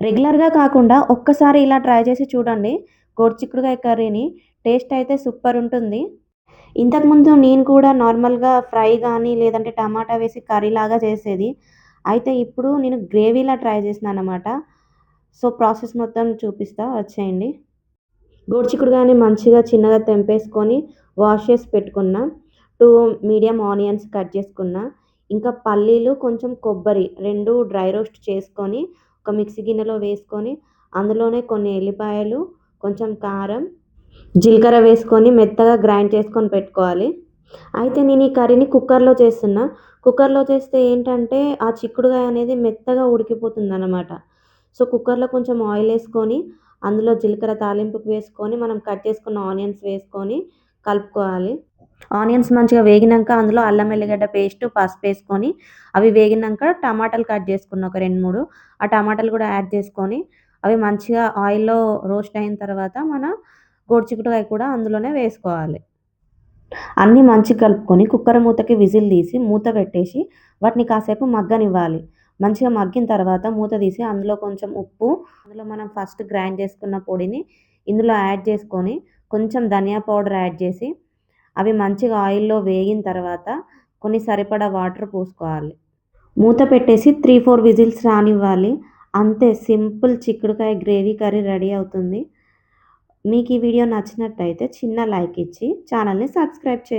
రెగ్యులర్గా కాకుండా ఒక్కసారి ఇలా ట్రై చేసి చూడండి. గోరుచిక్కుడుకాయ కర్రీని టేస్ట్ అయితే సూపర్ ఉంటుంది. ఇంతకుముందు నేను కూడా నార్మల్గా ఫ్రై కానీ లేదంటే టమాటా వేసి కర్రీ లాగా చేసేది. అయితే ఇప్పుడు నేను గ్రేవీలా ట్రై చేసినాను అనమాట సో ప్రాసెస్ మొత్తం చూపిస్తా వచ్చేయండి. గోడ్చిక్కుడుగాయని మంచిగా చిన్నగా తెంపేసుకొని వాష్ చేసి పెట్టుకున్న. టూ మీడియం ఆనియన్స్ కట్ చేసుకున్న. ఇంకా పల్లీలు కొంచెం కొబ్బరి రెండు డ్రై రోస్ట్ చేసుకొని ఒక మిక్సీ గిన్నెలో వేసుకొని అందులోనే కొన్ని ఎల్లిపాయలు కొంచెం కారం జీలకర్ర వేసుకొని మెత్తగా గ్రైండ్ చేసుకొని పెట్టుకోవాలి. అయితే నేను ఈ కర్రీని కుక్కర్లో చేస్తున్నా. కుక్కర్లో చేస్తే ఏంటంటే ఆ చిక్కుడుకాయ అనేది మెత్తగా ఉడికిపోతుంది అనమాట సో కుక్కర్లో కొంచెం ఆయిల్ వేసుకొని అందులో జీలకర్ర తాలింపుకి వేసుకొని మనం కట్ చేసుకున్న ఆనియన్స్ వేసుకొని కలుపుకోవాలి. ఆనియన్స్ మంచిగా వేగినాక అందులో అల్లం ఎల్లిగడ్డ పేస్ట్ పసుపు వేసుకొని అవి వేగినాక టమాటాలు కట్ చేసుకున్న ఒక రెండు మూడు. ఆ టమాటాలు కూడా యాడ్ చేసుకొని అవి మంచిగా ఆయిల్లో రోస్ట్ అయిన తర్వాత మన గోరుచిక్కుడుకాయ కూడా అందులోనే వేసుకోవాలి. అన్నీ మంచిగా కలుపుకొని కుక్కర్ మూతకి విజిల్ తీసి మూత పెట్టేసి వాటిని కాసేపు మగ్గనివ్వాలి. మంచిగా మగ్గిన తర్వాత మూత తీసి అందులో కొంచెం ఉప్పు అందులో మనం ఫస్ట్ గ్రైండ్ చేసుకున్న పొడిని ఇందులో యాడ్ చేసుకొని కొంచెం ధనియా పౌడర్ యాడ్ చేసి అవి మంచిగా ఆయిల్లో వేగిన తర్వాత కొన్ని సరిపడా వాటర్ పోసుకోవాలి. మూత పెట్టేసి త్రీ ఫోర్ విజిల్స్ రానివ్వాలి. అంతే సింపుల్ చిక్కుడుకాయ గ్రేవీ కర్రీ రెడీ అవుతుంది. మీకు ఈ వీడియో నచ్చినట్టయితే చిన్న లైక్ ఇచ్చి ఛానల్ని సబ్స్క్రైబ్ చేసి